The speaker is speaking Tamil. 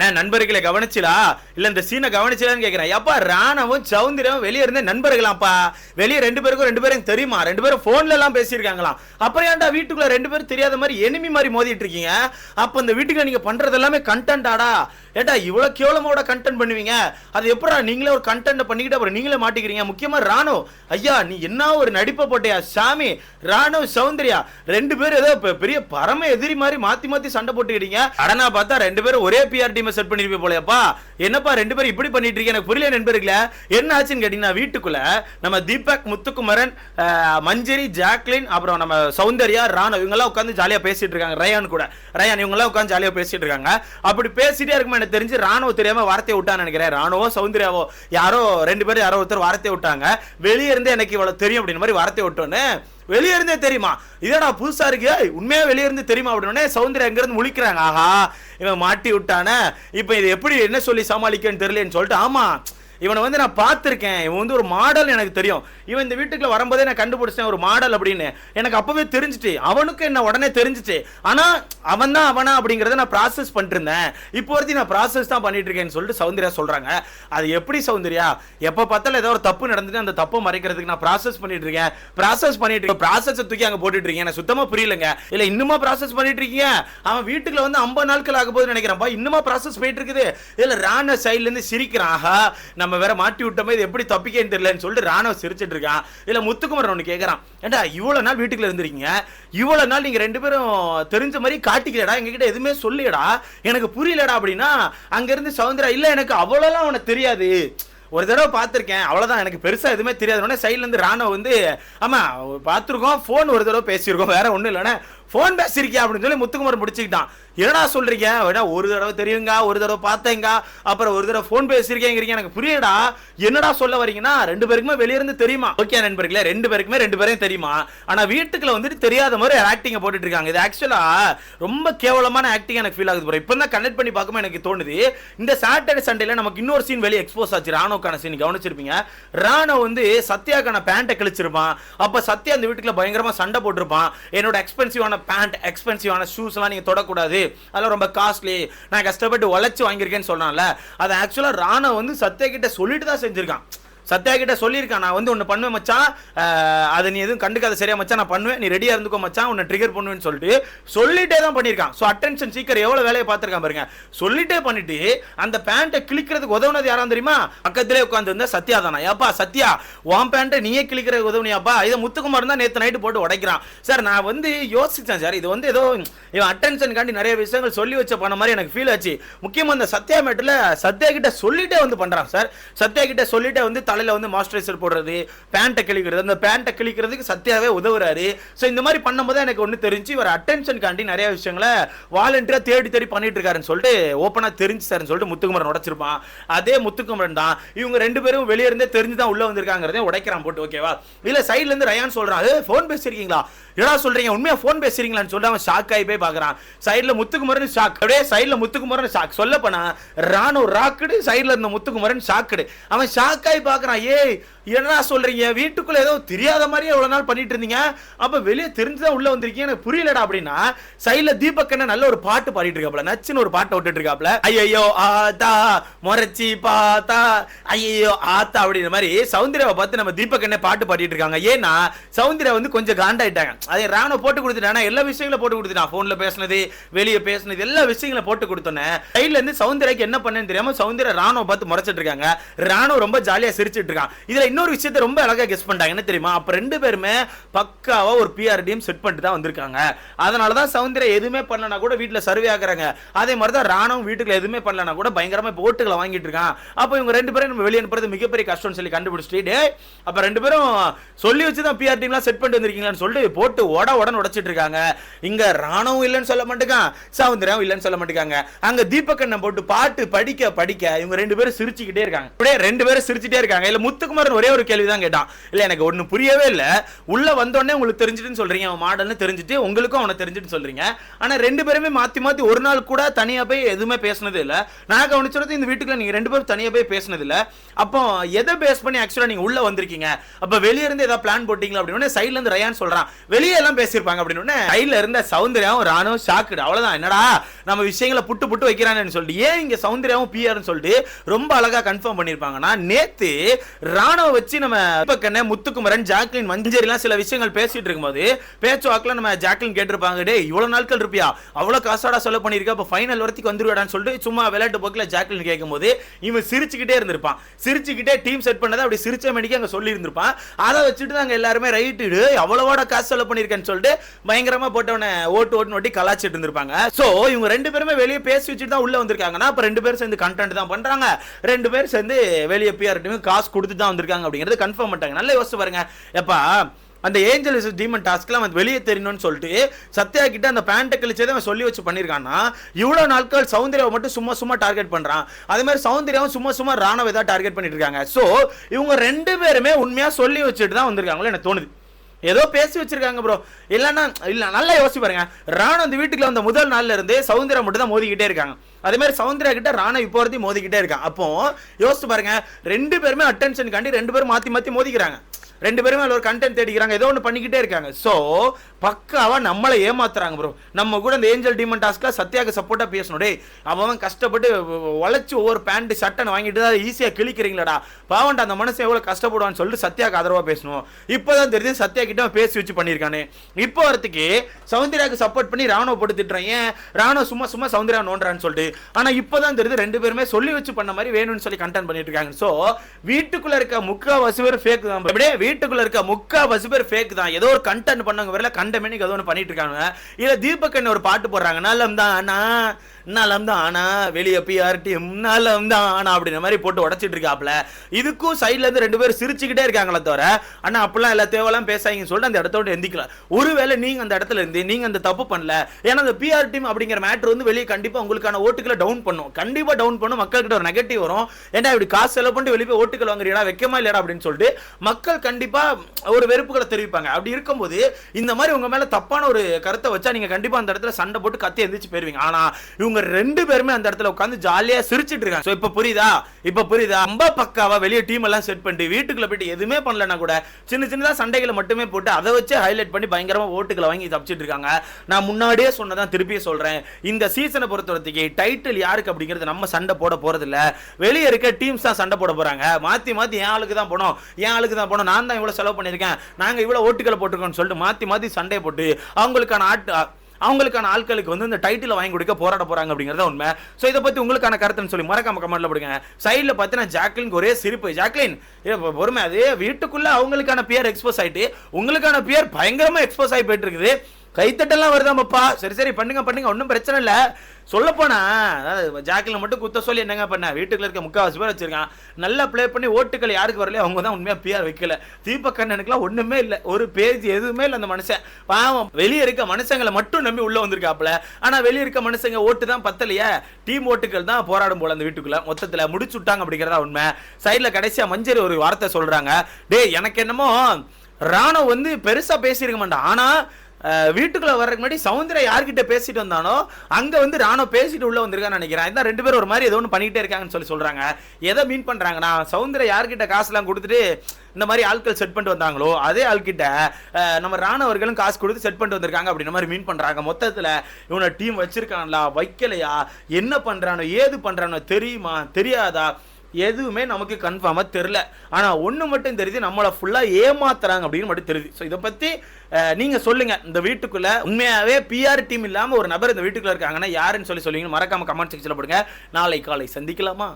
நான் நண்பர்களை கவனிச்சிலா? இல்ல இந்த சீனை கவனிச்சிலான்னு கேக்குறேன். எப்பா ராணவும் சௌந்தரியும் வெளியே இருந்தே நண்பர்களாம்ப்பா? வெளியே ரெண்டு பேருக்கும் ரெண்டு பேரும் தெரியுமா? ரெண்டு பேரும் போன்ல எல்லாம் பேசியிருக்காங்களாம். அப்புறம் ஏன்டா வீட்டுக்குள்ள ரெண்டு பேரும் தெரியாத மாதிரி எனிமி மாதிரி மோதிட்டு இருக்கீங்க? அப்ப இந்த வீட்டுக்குள்ள நீங்க பண்றது எல்லாமே கண்டென்ட்டாடா ஏட்டா இவ்வளவு கேவலமோட கண்டென்ட் பண்ணுவீங்க? அது எப்படா நீங்களே ஒரு கண்டென்ட் பண்ணிக்கிட்டு அப்புறம் நீங்களே மாட்டிக்கிறீங்க? முக்கியமா ராணு. ஐயா நீ என்ன ஒரு நடிப்பை போட்டியா? சாமி ராணு சௌந்தர்யா ரெண்டு பேரும் ஏதோ பெரிய பரம எதிரி மாதிரி மாத்தி மாத்தி சண்டை போட்டுக்கிட்டீங்க அடனா பார்த்தா ரெண்டு பேரும் ஒரே பிஆர் செட் பண்ணிருப்பீங்க போலயப்பா? என்னப்பா ரெண்டு பேரும் இப்படி பண்ணிட்டு இருக்கீங்க? எனக்கு புரியல நண்பர்களே. என்ன ஆச்சுன்னு கேட்டீங்கன்னா வீட்டுக்குள்ள நம்ம தீபக் முத்துக்குமரன் மஞ்சரி ஜாக்லின் அப்புறம் நம்ம சௌந்தர்யா ராணா இவங்க எல்லாம் உட்காந்து ஜாலியா பேசிட்டு இருக்காங்க. ரயான் கூட. ரயான் இவங்க எல்லாம் உட்காந்து ஜாலியா பேசிட்டு இருக்காங்க. அப்படி பேசிட்டே இருக்குமா எனக்கு தெரிஞ்சு ராணுவ தெரியாம வார்த்தையை விட்டான்னு நினைக்கிறேன். ராணுவோ சௌந்தர்யாவோ யாரோ ரெண்டு பேரும் யாரோ ஒருத்தர் வார்த்தையை விட்டாங்க. வெளியே இருந்தே எனக்கு இவ்வளவு தெரியும் அப்படின்னு மாதிரி வார்த்தையை விட்டோன்னு வெளியே இருந்தே தெரியுமா? இதடா புதுசா இருக்கு. உண்மையா வெளியே இருந்து தெரியுமா? அப்படின்னே சௌந்தர்யா எங்க இருந்து முழிக்கிறாங்க. ஆஹா இவன் மாட்டி விட்டானே. இப்போ இது எப்படி என்ன சொல்லி சமாளிக்கன்னு தெரியலன்னு சொல்லிட்டு ஆமா இவனை வந்து நான் பார்த்துருக்கேன். இவன் வந்து ஒரு மாடல் எனக்கு தெரியும். இவன் இந்த வீட்டுக்குள்ள வரும்போதே நான் கண்டுபிடிச்சேன் ஒரு மாடல் அப்படின்னு. எனக்கு அப்பவே தெரிஞ்சுட்டு அவனுக்கு என்ன உடனே தெரிஞ்சுச்சு. ஆனா அவன் தான் அவனா அப்படிங்கறத நான் ப்ராசஸ் பண்ணிட்டு இருந்தேன் இப்போ வரைக்கும் நான் ப்ராசஸ் தான் பண்ணிட்டு இருக்கேன்னு சொல்லிட்டு சௌந்தர்யா சொல்றாங்க. அது எப்படி சௌந்தர்யா? எப்ப பார்த்தாலும் ஏதோ ஒரு தப்பு நடந்துட்டு அந்த தப்பை மறைக்கிறதுக்கு நான் ப்ராசஸ் பண்ணிட்டு இருக்கேன் ப்ராசஸ் பண்ணிட்டு இருக்கேன். ப்ராசஸ் தூக்கி அங்க போட்டுட்டு இருக்கேன் எனக்கு சுத்தமா புரியலங்க. இல்ல இன்னுமா ப்ராசஸ் பண்ணிட்டு இருக்கீங்க அவன் வீட்டுக்குள்ள வந்து 50 நாட்கள் ஆக போகுதுன்னு நினைக்கிறேன்ப்பா இன்னுமா ப்ராசஸ் போயிட்டு இருக்குது இல்ல ராண சைடுல இருந்து சிரிக்கிறான். ஆஹா நம்ம நம்ம வேற மாட்டி விட்டோமே இது எப்படி தப்பிக்கேன்னு தெரியலன்னு சொல்லிட்டு ராணுவ சிரிச்சிட்டு இருக்கான். இல்ல முத்துக்குமரன் ஒன்று கேட்கறான் ஏண்டா இவ்வளவு நாள் வீட்டுக்குள்ள இருந்திருக்கீங்க? இவ்வளவு நாள் நீங்க ரெண்டு பேரும் தெரிஞ்ச மாதிரி காட்டிக்கலடா எங்ககிட்ட எதுவுமே சொல்லிடா எனக்கு புரியலடா அப்படின்னா அங்க இருந்து சௌந்தர்யா இல்ல எனக்கு அவ்வளவுலாம் உனக்கு தெரியாது. ஒரு தடவை பார்த்துருக்கேன். அவ்வளோதான் எனக்கு பெருசாக எதுவுமே தெரியாது உடனே சைட்லேருந்து ராணுவ வந்து ஆமாம் பார்த்துருக்கோம். ஃபோன் ஒரு தடவை பேசியிருக்கோம். வேற ஒன்றும் இல்லைன்னா ஃபோன் பேசியிருக்கியா அப்படின்னு சொல்லி முத்துக்குமார் முடிச்சுக்கிட்டான் என்னடா சொல்றீங்க? வேணா ஒரு தடவை தெரியுங்க ஒரு தடவை பார்த்தேங்க அப்புறம் ஒரு தடவை ஃபோன் பேசியிருக்கேங்கிறீங்க எனக்கு புரியடா என்னடா சொல்ல வரீங்கன்னா ரெண்டு பேருக்குமே வெளியிருந்து தெரியுமா? ஓகே நண்பர்களே ரெண்டு பேருக்குமே ரெண்டு பேரையும் தெரியுமா? ஆனால் வீட்டுக்குள்ள வந்துட்டு தெரியாத மாதிரி ஆக்டிங்க போட்டுட்டு இருக்காங்க. இது ஆக்சுவலா ரொம்ப கேவலமான ஆக்டிங் எனக்கு ஃபீல் ஆகுது இப்போ தான் கனெக்ட் பண்ணி பார்க்கும்போது எனக்கு தோணுது இந்த சாட்டர்டே சண்டேல நமக்கு இன்னொரு சீன் வெளியே எக்ஸ்போஸ் ஆச்சு. ராணுவக்கான சீன் கவனிச்சிருப்பீங்க. ராணோ வந்து சத்யாக்கான பேண்ட்டை கழிச்சிருப்பான். அப்போ சத்யா அந்த வீட்டுக்குள்ள பயங்கரமாக சண்டை போட்டிருப்பான். என்னோட எக்ஸ்பென்சிவான பேண்ட் எக்ஸ்பென்சிவான ஷூஸ்லாம் எல்லாம் நீங்க தொடக்கூடாது. அதெல்லாம் ரொம்ப காஸ்ட்லி நான் கஷ்டப்பட்டு உழைச்சி வாங்கியிருக்கேன்னு சொன்னான்ல அதை ஆக்சுவலா ராணா வந்து சத்யா கிட்ட சொல்லிட்டு தான் செஞ்சிருக்கான். சத்யா கிட்ட சொல்லியிருக்கான் நான் வந்து ஒன்று பண்ணுவேன் மச்சான் அதை நீ எதுவும் கண்டுக்காத சரியா மச்சான் நான் பண்ணுவேன். நீ ரெடியாக இருந்துக்கோ மச்சான் உன்னை ட்ரிகர் பண்ணுவேன்னு சொல்லிட்டு சொல்லிட்டே தான் பண்ணியிருக்கான். ஸோ அட்டென்ஷன் சீக்கிரம் எவ்வளோ வேலையை பார்த்துருக்கான் பாருங்க. சொல்லிட்டே பண்ணிட்டு அந்த பேண்ட்டை கிழிக்கிறதுக்கு உதவுனது யாராம் தெரியுமா? பக்கத்திலே உட்காந்து இருந்தா சத்யா தானா? ஏப்பா சத்யா உன் பேண்ட்டை நீயே கிழிக்கிறதுக்கு உதவுனியாப்பா? இதை முத்துக்குமார் தான் நேற்று நைட்டு போட்டு உடைக்கிறான். சார் நான் வந்து யோசித்தேன் சார். இது வந்து ஏதோ இவன் அட்டென்ஷன் காண்டி நிறைய விஷயங்கள் சொல்லி வச்ச பண்ண மாதிரி எனக்கு ஃபீல் ஆச்சு. முக்கியமாக இந்த சத்யா மேட்டில் சத்யா கிட்ட சொல்லிட்டே வந்து பண்ணுறான் சார். சத்யா கிட்ட சொல்லிட்டே வந்து தலையில் வந்து மாய்ஸ்சரைசர் போடுறது பேண்ட்டை கிழிக்கிறது அந்த பேண்ட்டை கிழிக்கிறதுக்கு சத்யாவே உதவுறாரு. ஸோ இந்த மாதிரி பண்ணும்போது எனக்கு ஒன்று தெரிஞ்சு இவர் அட்டென்ஷன் காண்டி நிறைய விஷயங்களை வாலண்டியரா தேடி தேடி பண்ணிட்டு இருக்காருன்னு சொல்லிட்டு ஓப்பனாக தெரிஞ்சு சார்னு சொல்லிட்டு முத்துக்குமரன் உடைச்சிருப்பான். அதே முத்துக்குமரன் தான். இவங்க ரெண்டு பேரும் வெளியே இருந்தே தெரிஞ்சு தான் உள்ளே வந்திருக்காங்கிறதே உடைக்கிறான் போட்டு ஓகேவா இல்லை சைட்லேருந்து ரயான் சொல்கிறான் அது ஃபோன் பேசியிருக்கீங்களா? என்னடா சொல்கிறீங்க உண்மையாக ஃபோன் பேசுறீங்களான்னு சொல்லிட்டு அவன் ஷாக் ஆகி போய் பார்க்குறான். சைடில் முத்துக்குமரன் ஷாக் அப்படியே சைடில் முத்துக்குமரன் ஷாக் சொல்ல போனா ராணு ராக்குடு சைடில் இருந்த முத்துக்குமரன் ஷாக்குடு அவன் ஷாக் ஆகி பார்க்கறான் கேட்குறான் ஏய் என்னடா சொல்கிறீங்க வீட்டுக்குள்ளே ஏதோ தெரியாத மாதிரியே எவ்வளவு நாள் பண்ணிட்டு இருந்தீங்க. அப்போ வெளியே தெரிஞ்சுதான் உள்ளே வந்திருக்கீங்க. எனக்கு புரியலடா அப்படின்னா சைடில் தீபக் அண்ணன் நல்ல ஒரு பாட்டு பாடிட்டு இருக்காப்ல நச்சுன்னு ஒரு பாட்டை விட்டுட்டு இருக்காப்ல ஐயோ ஆத்தா முறைச்சி பாத்தா ஐயோ ஆத்தா அப்படின்ற மாதிரி சௌந்தர்யாவை பார்த்து நம்ம தீபக் அண்ணன் பாட்டு பாடிட்டு இருக்காங்க. ஏன்னா சௌந்தர்யா வந்து கொஞ்சம் காண்டாயிட்டாங்க. அதே ராணை போட்டு கொடுத்துட்டானா எல்லா விஷயங்களும் போட்டு கொடுத்துட்டான். ஃபோனில் பேசினது வெளியே பேசினது எல்லா விஷயங்களும் போட்டு கொடுத்தோன்னே சைடுல இருந்து சௌந்தர்யாக்கு என்ன பண்ணேன்னு தெரியாமல் சௌந்தர்யா ராணுவ பார்த்து முறைச்சிட்டு இருக்காங்க. ராணுவ ரொம்ப ஜாலியாக சிரிச்சு சிரிச்சிட்டு இருக்கான். இதுல இன்னொரு விஷயத்தை ரொம்ப அழகா கெஸ் பண்ணிட்டாங்க. என்ன தெரியுமா? அப்ப ரெண்டு பேருமே பக்காவா ஒரு பிஆர் டீம் செட் பண்ணிட்டு தான் வந்திருக்காங்க. அதனால தான் சௌந்தர்யா எதுவுமே பண்ணனா கூட வீட்டுல சர்வே ஆகுறாங்க அதே மாதிரி தான் ராணுவம் வீட்டுக்குள்ள எதுவுமே பண்ணலனா கூட பயங்கரமா இப்போ ஓட்டுகளை வாங்கிட்டு இருக்கான். அப்போ இவங்க ரெண்டு பேரும் நம்ம வெளியே அனுப்புறது மிகப்பெரிய கஷ்டம்னு சொல்லி கண்டுபிடிச்சிட்டு அப்ப ரெண்டு பேரும் சொல்லி வச்சு தான் பிஆர் டீம்லாம் செட் பண்ணிட்டு வந்திருக்கீங்களான்னு சொல்லிட்டு போட்டு உட உடனே உடச்சிட்டு இருக்காங்க. இங்க ராணுவம் இல்லைன்னு சொல்ல மாட்டேங்கான் சவுந்தரம் இல்லைன்னு சொல்ல மாட்டேங்காங்க அங்க தீபக் அண்ணன் போட்டு பாட்டு படிக்க படிக்க இவங்க ரெண்டு பேரும் சிரிச்சுக்கிட்டே இருக்காங்க. அப்படியே ரெண்டு பேரும் சிரிச்சுட்டே இருக்காங்க. கேக்குறாங்க இல்ல முத்துக்குமாரன் ஒரே ஒரு கேள்வி தான் கேட்டான். இல்ல எனக்கு ஒண்ணு புரியவே இல்ல. உள்ள வந்தோடனே உங்களுக்கு தெரிஞ்சுட்டுன்னு சொல்றீங்க அவன் மாடல்னு தெரிஞ்சுட்டு உங்களுக்கும் அவனை தெரிஞ்சுட்டு சொல்றீங்க. ஆனா ரெண்டு பேருமே மாத்தி மாத்தி ஒரு நாள் கூட தனியா போய் எதுவுமே பேசுனது இல்ல. நான் கவனிச்சது இந்த வீட்டுக்குள்ள நீங்க ரெண்டு பேரும் தனியா போய் பேசினது இல்ல. அப்போ எதை பேஸ் பண்ணி ஆக்சுவலா நீங்க உள்ள வந்திருக்கீங்க? அப்ப வெளிய இருந்து ஏதாவது பிளான் போட்டீங்களா அப்படின்னு சைட்ல இருந்து ரயான் சொல்றான். வெளியே எல்லாம் பேசியிருப்பாங்க அப்படின்னு சைட்ல இருந்த சௌந்தர்யாவும் ராணும் ஷாக்குடு அவ்வளவுதான். என்னடா நம்ம விஷயங்களை புட்டு புட்டு வைக்கிறான்னு சொல்லிட்டு ஏன் இங்க சௌந்தர்யாவும் பிஆர்னு சொல்லிட்டு ரொம்ப அழகா கன்ஃபார்ம் பண்ணிருப்பாங்கன்னா நேத்து ராணுவ வச்சு நம்ம கண்ணே முத்துக்குமரன் ஜாக்லின் மஞ்சரி எல்லாம் சில விஷயங்கள் பேசிட்டு இருக்கும்போது பேச்சுவாக்கில் நம்ம ஜாக்லின் கேட்டிருப்பாங்க டே இவ்வளவு நாட்கள் இருப்பியா? அவ்வளவு காசாடா சொல்ல பண்ணிருக்கா அப்ப ஃபைனல் வரத்துக்கு வந்துருவாடான்னு சொல்லிட்டு சும்மா விளையாட்டு போக்கில் ஜாக்லின் கேட்கும்போது இவன் சிரிச்சுக்கிட்டே இருந்திருப்பான். சிரிச்சுக்கிட்டே டீம் செட் பண்ணதை அப்படி சிரிச்ச மணிக்கு அங்க சொல்லி இருந்திருப்பான் அதை வச்சுட்டு தாங்க எல்லாருமே ரைட்டு அவ்வளவோட காசு செலவு பண்ணிருக்கேன்னு சொல்லிட்டு பயங்கரமா போட்டவன ஓட்டு ஓட்டுன்னு ஓட்டி கலாச்சிட்டு இருந்திருப்பாங்க. சோ இவங்க ரெண்டு பேருமே வெளியே பேசி வச்சுட்டு தான் உள்ள வந்திருக்காங்கன்னா அப்ப ரெண்டு பேரும் சேர்ந்து கண்டென்ட் தான் பண்றாங்க. ரெண்டு பேரும் சேர்ந்து வெளியே பிஆர் காசு கொடுத்து தான் வந்திருக்காங்க அப்படிங்கறது கன்ஃபார்ம் பண்ணிட்டாங்க. நல்லா யோசிச்சு பாருங்க. எப்பா அந்த ஏஞ்சல் டீமன் டாஸ்க்லாம் வந்து வெளியே தெரியணும்னு சொல்லிட்டு சத்யா கிட்ட அந்த பேண்ட்டை கழிச்சதை அவன் சொல்லி வச்சு பண்ணியிருக்கான்னா இவ்வளோ நாட்கள் சௌந்தர்யாவை மட்டும் சும்மா சும்மா டார்கெட் பண்ணுறான் அதே மாதிரி சௌந்தர்யாவும் சும்மா சும்மா ராணவை தான் டார்கெட் பண்ணிட்டு இருக்காங்க. ஸோ இவங்க ரெண்டு பேருமே உண்மையாக சொல்லி வச்சுட்டு தான் வந்திருக்காங்களோ எனக்கு தோணுது. ஏதோ பேசி வச்சிருக்காங்க ப்ரோ இல்லைன்னா இல்லை நல்லா யோசிச்சு பாருங்க. ராணு அந்த வீட்டுக்குள்ள வந்த முதல் நாள்ல இருந்து சவுந்தரா மட்டும் தான் மோதிக்கிட்டே இருக்காங்க. அதே மாதிரி சவுந்தரா கிட்ட ராணா இப்போ வரைக்கும் மோதிக்கிட்டே இருக்கான். அப்போ யோசிச்சு பாருங்க ரெண்டு பேருமே அட்டென்ஷன் காண்டி ரெண்டு பேரும் மாத்தி மாத்தி மோதிக்கிறாங்க. ரெண்டு பேருமே அதில் ஒரு கண்டென்ட் தேடிக்கிறாங்க. ஏதோ ஒன்று பண்ணிக்கிட்டே இருக்காங்க. ஸோ பக்காவாக நம்மளை ஏமாத்துறாங்க ப்ரோ நம்ம கூட இந்த ஏஞ்சல் டீமன் டாஸ்க்கில் சத்யாவுக்கு சப்போர்ட்டாக பேசணும். டே அவன் கஷ்டப்பட்டு உழைச்சி ஒவ்வொரு பேண்ட் சட்டனை வாங்கிட்டு தான் ஈஸியாக கிழிக்கிறீங்களாடா. பாவன்ட்டு அந்த மனசு எவ்வளோ கஷ்டப்படுவான்னு சொல்லிட்டு சத்யாக்கு ஆதரவாக பேசணும். இப்போதான் தெரியுது சத்யா கிட்ட பேசி வச்சு பண்ணியிருக்கானே. இப்போ வரத்துக்கு சவுந்தர்யாவுக்கு சப்போர்ட் பண்ணி ராணுவ போட்டு திட்டுறான். ஏன்? ராணுவ சும்மா சும்மா சவுந்தர்யா நோன்றான்னு சொல்லிட்டு. ஆனால் இப்போ தான் தெரியுது ரெண்டு பேருமே சொல்லி வச்சு பண்ண மாதிரி வேணும்னு சொல்லி கண்டென்ட் பண்ணிட்டு இருக்காங்க. ஸோ வீட்டுக்குள்ளே இருக்க முக்கால்வாசி பேர் ஃபேக் தான் அப்படியே வீட்டுக்குள்ள இருக்க முக்கால்வாசி பேர் ஃபேக் தான். ஏதோ ஒரு கண்டென்ட் பண்ணவங்க வரல கண்டமேனிக்கு ஏதோ ஒன்று பண்ணிட்டு இருக்காங்க இல்லை தீபக் என்ன ஒரு பாட்டு போடுறாங்க. நலம் தான் நான் நலம் தான் ஆனா வெளியே பிஆர் டீம் நலம் ஆனா அப்படின்ற மாதிரி போட்டு உடச்சிட்டு இருக்காப்ல இதுக்கும் சைட்ல இருந்து ரெண்டு பேரும் சிரிச்சுக்கிட்டே இருக்காங்களே தவிர ஆனா அப்பெல்லாம் எல்லா தேவையெல்லாம் பேசாங்கன்னு சொல்லிட்டு அந்த இடத்தோட எந்திக்கல. ஒருவேளை நீங்க அந்த இடத்துல இருந்து நீங்க அந்த தப்பு பண்ணல ஏன்னா அந்த பிஆர் டீம் அப்படிங்கிற மேட்ரு வந்து வெளியே கண்டிப்பா உங்களுக்கான ஓட்டுகளை டவுன் பண்ணும். கண்டிப்பா டவுன் பண்ணும் மக்கள்கிட்ட ஒரு நெகட்டிவ் வரும். ஏன்னா இப்படி காசு செலவு பண்ணிட்டு வெளியே போய் ஓட்டுகள் வாங்குறீங்களா வைக்கமா இல்லையா அப்படின்னு சொல்லிட்டு மக்கள் கண்டிப்பா ஒரு வெறுப்புகளை தெரிவிப்பாங்க. அப்படி இருக்கும்போது இந்த மாதிரி உங்க மேல தப்பான ஒரு கருத்தை வச்சா நீங்க கண்டிப்பா அந்த இடத்துல சண்டை போட்டு கத்தி எந்திரிச்சு போயிருவீங்க. ஆனா இவங்க ரெண்டு பேருமே அந்த இடத்துல உட்காந்து ஜாலியா சிரிச்சிட்டு இருக்காங்க. இப்ப புரியுதா? இப்ப புரியுதா? ரொம்ப பக்காவா வெளியே டீம் எல்லாம் செட் பண்ணிட்டு வீட்டுக்குள்ள போயிட்டு எதுவுமே பண்ணலனா கூட சின்ன சின்னதா சண்டைகளை மட்டுமே போட்டு அதை வச்சு ஹைலைட் பண்ணி பயங்கரமா ஓட்டுகளை வாங்கி தப்பிச்சிட்டு இருக்காங்க. நான் முன்னாடியே சொன்னதான் திருப்பியே சொல்றேன். இந்த சீசனை பொறுத்தவரத்துக்கு டைட்டில் யாருக்கு அப்படிங்கிறது நம்ம சண்டை போட போறது இல்ல வெளியே இருக்க டீம்ஸ் தான் சண்டை போட போறாங்க. மாத்தி மாத்தி என் ஆளுக்கு தான் போனோம். என் ஆளுக்கு தான் போனோம். நான் தான் இவ்வளவு செலவு பண்ணிருக்கேன் நாங்க இவ்வளவு ஓட்டுகளை போட்டிருக்கோம்னு சொல்லிட்டு மாத்தி மாத்தி சண்டை போட்டு அவங்களுக்கான ஆட்டு அவங்களுக்கான ஆட்களுக்கு வந்து இந்த டைட்டில் வாங்கி கொடுக்க போராட போறாங்க அப்படிங்கறத உண்மை. ஸோ இதை பத்தி உங்களுக்கான கருத்துன்னு சொல்லி மறக்காம கமெண்ட்ல போடுங்க. சைடில் பார்த்தீங்கன்னா ஜாக்லின் ஒரே சிரிப்பு. ஜாக்லின் பொறுமை. அது வீட்டுக்குள்ள அவங்களுக்கான பியர் எக்ஸ்போஸ் ஆயிட்டு உங்களுக்கான பியர் பயங்கரமா எக்ஸ்போஸ் ஆகி போயிட்டு இருக்குது. கைத்தட்டெல்லாம் வருதாமப்பா? சரி சரி பண்ணுங்க பண்ணுங்க. ஒன்றும் பிரச்சனை இல்லை. சொல்ல அதாவது ஜாக்கில் மட்டும் குத்த சொல்லி என்னங்க பண்ண? வீட்டுக்குள்ள இருக்க முக்கால்வாசி பேர் வச்சிருக்கான். நல்லா ப்ளே பண்ணி ஓட்டுகள் யாருக்கு வரலையோ அவங்க தான் உண்மையாக பிஆர் வைக்கல. தீபக்கண்ணனுக்குலாம் ஒன்றுமே இல்லை. ஒரு பேஜ் எதுவுமே இல்லை அந்த மனுஷன். பாவம். வெளியே இருக்க மனுஷங்களை மட்டும் நம்பி உள்ளே வந்திருக்காப்புல. ஆனால் வெளியே இருக்க மனுஷங்க ஓட்டு தான் பத்தலையே. டீம் ஓட்டுகள் தான் போராடும் போல அந்த வீட்டுக்குள்ளே. மொத்தத்தில் முடிச்சு விட்டாங்க அப்படிங்கிறதா உண்மை. சைடில் கடைசியாக மஞ்சள் ஒரு வார்த்தை சொல்கிறாங்க டேய் எனக்கு என்னமோ ராணுவ வந்து பெருசாக பேசியிருக்க மாட்டான். ஆனால் வீட்டுக்குள்ள வர்றதுக்கு முன்னாடி சவுந்தர யார்கிட்ட பேசிட்டு வந்தானோ அங்க வந்து ராணுவ பேசிட்டு உள்ள வந்திருக்கான்னு நினைக்கிறேன். இதான் ரெண்டு பேரும் ஒரு மாதிரி ஏதோ ஒன்று பண்ணிக்கிட்டே இருக்காங்கன்னு சொல்லி சொல்றாங்க. எதை மீன் பண்றாங்கன்னா சவுந்தர யார்கிட்ட காசுலாம் கொடுத்துட்டு இந்த மாதிரி ஆட்கள் செட் பண்ணிட்டு வந்தாங்களோ அதே ஆள்கிட்ட நம்ம ராணவர்களும் காசு கொடுத்து செட் பண்ணிட்டு வந்திருக்காங்க அப்படின்ற மாதிரி மீன் பண்றாங்க. மொத்தத்தில் இவனை டீம் வச்சிருக்காங்களா வைக்கலையா? என்ன பண்றானோ ஏது பண்றானோ தெரியுமா? தெரியாதா? எதுவுமே நமக்கு கன்ஃபார்மாக தெரில ஆனால் ஒன்று மட்டும் தெரியுது நம்மளை ஃபுல்லாக ஏமாத்துறாங்க அப்படின்னு மட்டும் தெரியுது. ஸோ இதை பற்றி நீங்கள் சொல்லுங்கள் இந்த வீட்டுக்குள்ளே உண்மையாகவே பிஆர் டீம் இல்லாமல் ஒரு நபர் இந்த வீட்டுக்குள்ளே இருக்காங்கன்னா யாருன்னு சொல்லி சொல்லுவீங்க மறக்காமல் கமெண்ட் செக்ஷனில் போடுங்க. நாளை காலை சந்திக்கலாமா?